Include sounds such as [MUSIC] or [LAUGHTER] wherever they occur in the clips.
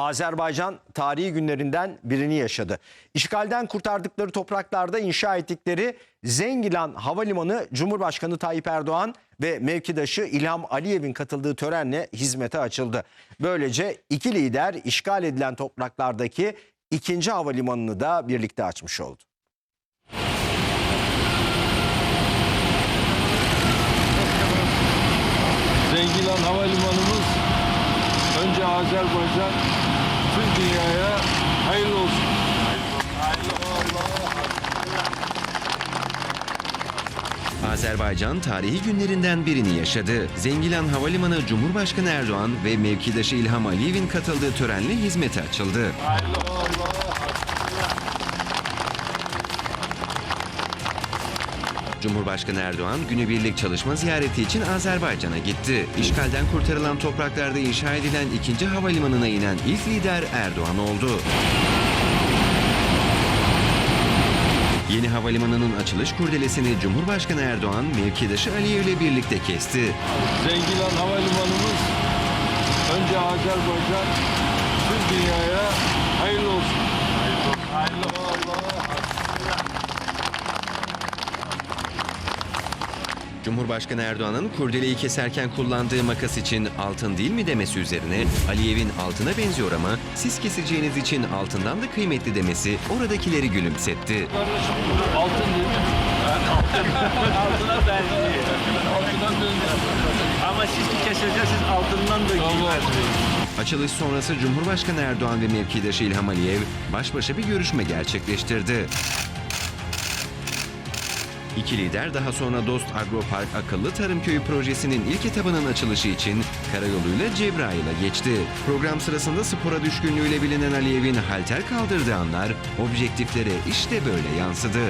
Azerbaycan tarihi günlerinden birini yaşadı. İşgalden kurtardıkları topraklarda inşa ettikleri Zengilan Havalimanı Cumhurbaşkanı Tayyip Erdoğan ve mevkidaşı İlham Aliyev'in katıldığı törenle hizmete açıldı. Böylece iki lider işgal edilen topraklardaki ikinci havalimanını da birlikte açmış oldu. Zengilan Havalimanımız önce Azerbaycan tüm dünyaya hayırlı olsun. Azerbaycan tarihi günlerinden birini yaşadı. Zengilan Havalimanı Cumhurbaşkanı Erdoğan ve mevkidaşı İlham Aliyev'in katıldığı törenle hizmete açıldı. Cumhurbaşkanı Erdoğan günübirlik çalışma ziyareti için Azerbaycan'a gitti. İşgalden kurtarılan topraklarda inşa edilen ikinci havalimanına inen ilk lider Erdoğan oldu. Yeni havalimanının açılış kurdelesini Cumhurbaşkanı Erdoğan mevkidaşı Aliyev ile birlikte kesti. Zengilan Havalimanımız önce Azerbaycan tüm dünyaya hayırlı olsun. Cumhurbaşkanı Erdoğan'ın kurdeleyi keserken kullandığı makas için altın değil mi demesi üzerine Aliyev'in altına benziyor ama siz keseceğiniz için altından da kıymetli demesi oradakileri gülümsetti. Altın değil mi? [LAUGHS] Altına benziyor. Altından benziyor. Ama siz keseceksiniz altından da Tamam. giymez. Açılış sonrası Cumhurbaşkanı Erdoğan ve mevkidaşı İlham Aliyev baş başa bir görüşme gerçekleştirdi. İki lider daha sonra Dost Agropark Akıllı Tarım Köyü projesinin ilk etabının açılışı için karayoluyla Cebrail'a geçti. Program sırasında spora düşkünlüğüyle bilinen Aliyev'in halter kaldırdığı anlar objektiflere işte böyle yansıdı.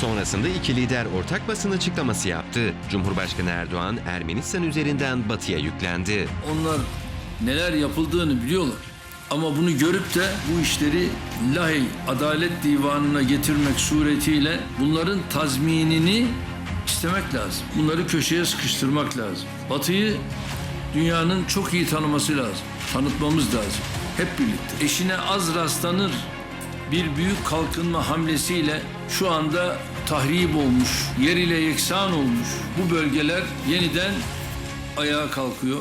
Sonrasında iki lider ortak basın açıklaması yaptı. Cumhurbaşkanı Erdoğan Ermenistan üzerinden batıya yüklendi. Onlar neler yapıldığını biliyorlar. Ama bunu görüp de bu işleri Lahey Adalet Divanı'na getirmek suretiyle bunların tazminini istemek lazım. Bunları köşeye sıkıştırmak lazım. Batı'yı dünyanın çok iyi tanıması lazım. Tanıtmamız lazım. Hep birlikte. Eşine az rastlanır bir büyük kalkınma hamlesiyle şu anda tahrip olmuş, yer ile yeksan olmuş bu bölgeler yeniden ayağa kalkıyor.